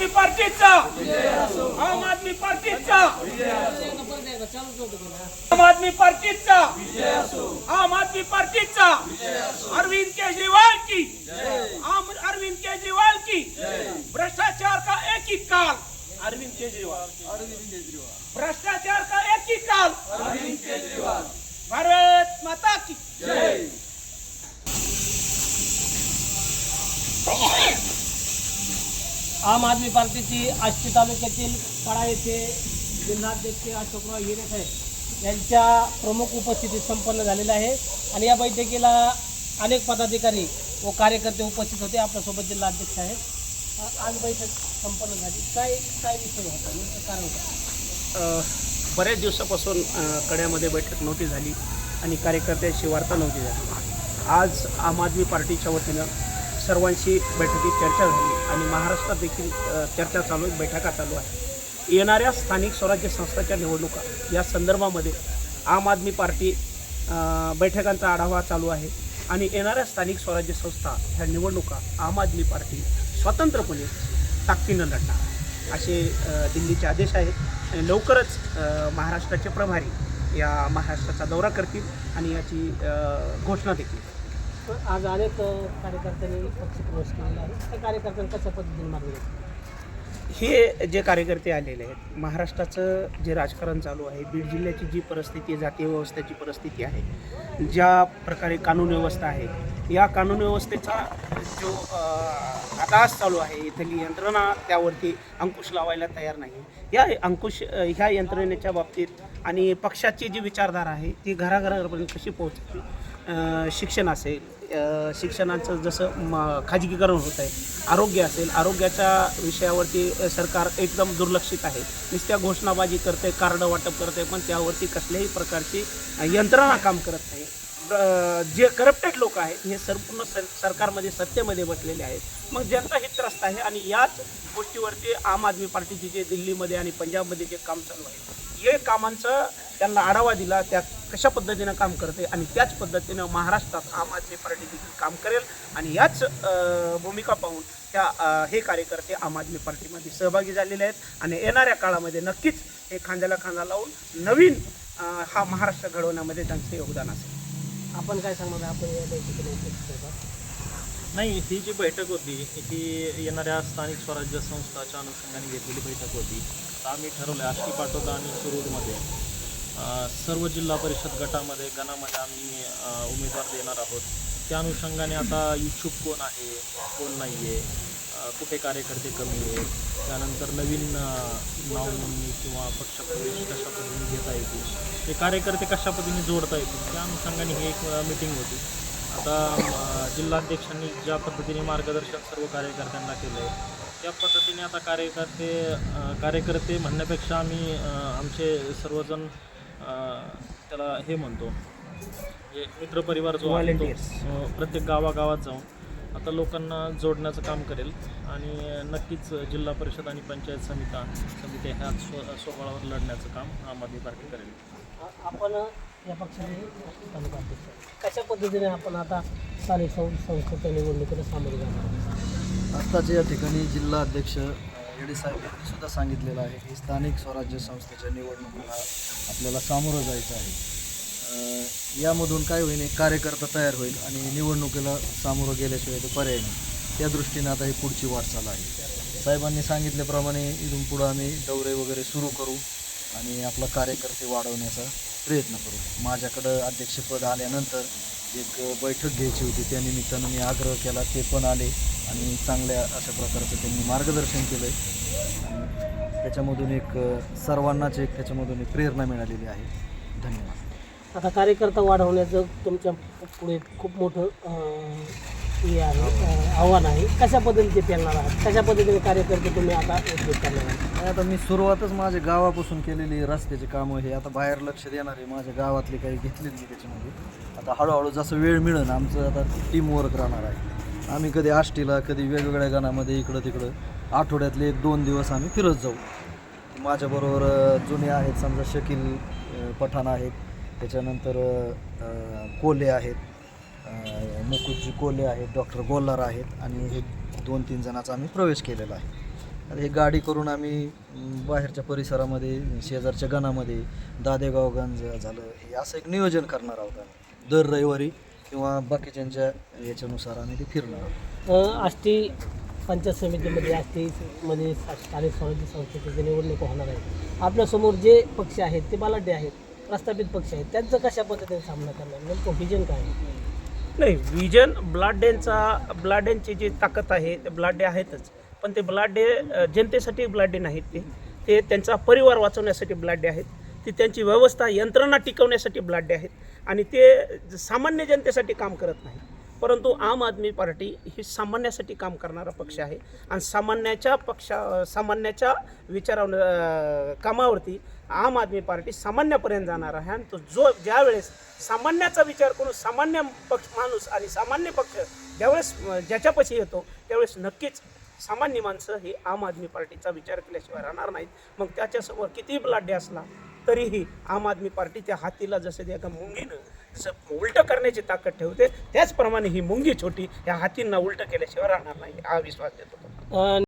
आदमी पार्टीचा. आम आदमी पार्टीचा. आम आदमी पार्टीचा. आम आदमी पार्टीचा. अरविंद केजरीवाल की. आम अरविंद केजरीवाल की. भ्रष्टाचार का एक ही काल? अरविंद केजरीवाल. भ्रष्टाचार का एक ही काल? अरविंद केजरीवाल भारत माता की. आम आदमी पार्टीची आष्टी तालुक्यातील पाडा येथे जिल्हाध्यक्ष अशोकराव हिरे साहेब यांच्या प्रमुख उपस्थितीत संपन्न झालेला आहे. आणि या बैठकीला अनेक पदाधिकारी व कार्यकर्ते उपस्थित होते. आपल्यासोबत जिल्हाध्यक्ष आहेत. आज बैठक संपन्न झाली. काय काय विषय होता? नेमकं कारण काय? बऱ्याच दिवसापासून कड्यामध्ये बैठक नव्हती झाली आणि कार्यकर्त्यांशी वार्ता नव्हती झाली. आज आम आदमी पार्टीच्या वतीनं सर्वांशी बैठकीत चर्चा झाली आणि महाराष्ट्रात देखील चर्चा चालू आहे बैठका चालू आहे येणाऱ्या स्थानिक स्वराज्य संस्थाच्या निवडणुका या संदर्भामध्ये आम आदमी पार्टी बैठकांचा आढावा चालू आहे. आणि येणाऱ्या स्थानिक स्वराज्य संस्था ह्या निवडणुका आम आदमी पार्टी स्वतंत्रपणे ताकदीनं लढणार. असे दिल्लीचे आदेश आहेत. आणि लवकरच महाराष्ट्राचे प्रभारी या महाराष्ट्राचा दौरा करतील आणि याची घोषणा देखील. आज अनेक कार्यकर्त्यांनी पक्ष प्रवेश केलेला आहे. त्या कार्यकर्त्यांना कशा पद्धतीने मार्गदर्शन हे जे कार्यकर्ते आलेले आहेत महाराष्ट्राचं जे राजकारण चालू आहे बीड जिल्ह्याची जी परिस्थिती जातीय व्यवस्थेची परिस्थिती आहे ज्या प्रकारे कानून व्यवस्था आहे या कानून व्यवस्थेचा जो आकाश चालू आहे इथली यंत्रणा त्यावरती अंकुश लावायला तयार नाही. या अंकुश ह्या यंत्रणेच्या बाबतीत आणि पक्षाची जी विचारधारा आहे ती घराघरापर्यंत कशी पोहोचते शिक्षण असेल शिक्षणाचं जसं म खाजगीकरण होत आहे आरोग्य असेल आरोग्याच्या विषयावरती सरकार एकदम दुर्लक्षित आहे. नुसत्या घोषणाबाजी करते कार्ड वाटप करते पण त्यावरती कसल्याही प्रकारची यंत्रणा काम करत नाही. जे करप्टेड लोक आहेत हे संपूर्ण सर सरकारमध्ये सत्तेमध्ये बसलेले आहेत. मग जनता ही त्रस्त आहे आणि याच गोष्टीवरती आम आदमी पार्टीचे जे दिल्लीमध्ये आणि पंजाबमध्ये जे काम चालू आहे हे कामांचं त्यांना आढावा दिला त्या कशा पद्धतीनं काम करते आणि त्याच पद्धतीनं महाराष्ट्रात आम आदमी पार्टी देखील काम करेल आणि याच भूमिका पाहून त्या हे कार्यकर्ते आम आदमी पार्टीमध्ये सहभागी झालेले आहेत. आणि येणाऱ्या काळामध्ये नक्कीच हे खांद्याला खांदा लावून नवीन हा महाराष्ट्र घडवण्यामध्ये त्यांचं योगदान असेल. आपण काय सांगणार आपण या बैठकीला नाही ही जी बैठक होती ही येणाऱ्या स्थानिक स्वराज्य संस्थाच्या अनुषंगाने घेतलेली बैठक होती. तर आम्ही ठरवलं आष्टी पाटोदा आणि सुरूरमध्ये अ, सर्व जिल्हा परिषद गटामध्ये गणामध्ये आम्ही उमेदवार देणार आहोत. त्या अनुषंगाने आता इच्छुक कोण आहे कोण नाही आहे कुठे कार्यकर्ते कमी आहे त्यानंतर नवीन अ, नाव नोंदणी किंवा पक्षप्रवेश कशा पद्धतीने घेता येतील ते कार्यकर्ते कशा पद्धतीने जोडता येतील त्या अनुषंगाने ही एक मिटिंग होती. आता जिल्हाध्यक्षांनी ज्या पद्धतीने मार्गदर्शन सर्व कार्यकर्त्यांना केलं आहे त्या पद्धतीने आता कार्यकर्ते कार्यकर्ते म्हणण्यापेक्षा आम्ही आमचे सर्वजण त्याला हे म्हणतो म्हणजे मित्रपरिवार जो आहे तो प्रत्येक गावागावात जाऊन आता लोकांना जोडण्याचं काम करेल आणि नक्कीच जिल्हा परिषद आणि पंचायत समिता समित्या ह्या स्व स्वबळावर लढण्याचं काम आम आदमी पार्टी करेल आपण या पक्षाने. कशा पद्धतीने आपण आता स्थानिक सं संस्थेच्या निवडणुकीला सामोरे जाणार आहोत? आत्ताच या ठिकाणी जिल्हा अध्यक्ष येडे साहेब यांनी सुद्धा सांगितलेलं आहे की स्थानिक स्वराज्य संस्थेच्या निवडणुकीला आपल्याला सामोरं जायचं आहे. यामधून काय होईल एक कार्यकर्ता तयार होईल आणि निवडणुकीला सामोरं गेल्याशिवाय तो पर्याय नाही. त्या दृष्टीने आता ही पुढची वाटचाल आहे. साहेबांनी सांगितल्याप्रमाणे इथून पुढं आम्ही दौरे वगैरे सुरू करू आणि आपला कार्यकर्ते वाढवण्याचा प्रयत्न करू. माझ्याकडं अध्यक्षपद आल्यानंतर एक बैठक घ्यायची होती. त्या निमित्तानं मी आग्रह केला ते पण आले आणि चांगल्या अशा प्रकारचं त्यांनी मार्गदर्शन केलं आहे आणि त्याच्यामधून एक सर्वांनाच एक त्याच्यामधून एक प्रेरणा मिळालेली आहे. धन्यवाद. आता कार्यकर्ता वाढवण्याचं तुमच्यापुढे खूप मोठं हे आहे आव्हान आहे. कशा पद्धतीने पेलणार आहात? कशा पद्धतीने कार्यकर्ते तुम्ही आता उद्योग करणार आहात? आणि आता मी सुरुवातच माझ्या गावापासून केलेली रस्त्याची कामं हे. आता बाहेर लक्ष देणार आहे माझ्या गावातले काही घेतलेत मी त्याच्यामध्ये. आता हळूहळू जसं वेळ मिळेल आमचं आता टीम वर्क राहणार आहे. आम्ही कधी आष्टीला कधी वेगवेगळ्या गाण्यामध्ये इकडं तिकडं. आठवड्यातले एक दोन दिवस आम्ही फिरत जाऊ. माझ्याबरोबर जुने आहेत समजा शकील पठाण आहेत. त्याच्यानंतर कोले आहेत. मुकुटजी कोले आहेत डॉक्टर गोल्हार आहेत आणि हे दोन तीन जणांचा आम्ही प्रवेश केलेला आहे. हे गाडी करून आम्ही बाहेरच्या परिसरामध्ये शेजारच्या गणामध्ये दादेगाव गंज झालं हे असं एक नियोजन करणार आहोत आम्ही. दर रविवारी किंवा बाकीच्यांच्या याच्यानुसार आम्ही ते फिरणार आहोत. आष्टी पंचायत समितीमध्ये आष्टीमध्ये स्थानिक स्वराज्य संस्थेची निवडणूक होणार आहे आपल्यासमोर जे पक्ष आहेत ते बालाढ्य आहेत प्रस्थापित पक्ष आहेत त्यांचं कशा पद्धतीने सामना करणार? नेमकं व्हिजन काय आहे? नाही विजन ब्लाडेंचा ब्लाडेंची जी ताकद आहे ते ब्लाडे आहेतच. पण ते ब्लाडे डे जनतेसाठी ब्लाडे नाहीत ते. ते त्यांचा परिवार वाचवण्यासाठी ब्लाडे आहेत. ती त्यांची व्यवस्था यंत्रणा टिकवण्यासाठी ब्लाडे आहेत. आणि ते सामान्य जनतेसाठी काम करत नाही परंतु आम आदमी पार्टी ही सामान्यासाठी काम करणारा पक्ष आहे. आणि सामान्याच्या पक्षा सामान्याच्या विचारावर कामावरती आम आदमी पार्टी सामान्यापर्यंत जाणार आहे. आणि तो जो ज्यावेळेस सामान्याचा विचार करून सामान्य पक्ष माणूस आणि सामान्य पक्ष ज्यावेळेस ज्याच्यापाशी येतो त्यावेळेस नक्कीच सामान्य माणसं ही आम आदमी पार्टीचा विचार केल्याशिवाय राहणार नाहीत. मग त्याच्यासमोर कितीही ब्लाड्डे असला तरीही आम आदमी पार्टी त्या हातीला जसं त्या एका मुंगीनं जसं उलटं करण्याची ताकद ठेवते त्याचप्रमाणे ही मुंगी छोटी या हातींना उलटं केल्याशिवाय राहणार नाही हा विश्वास देतो.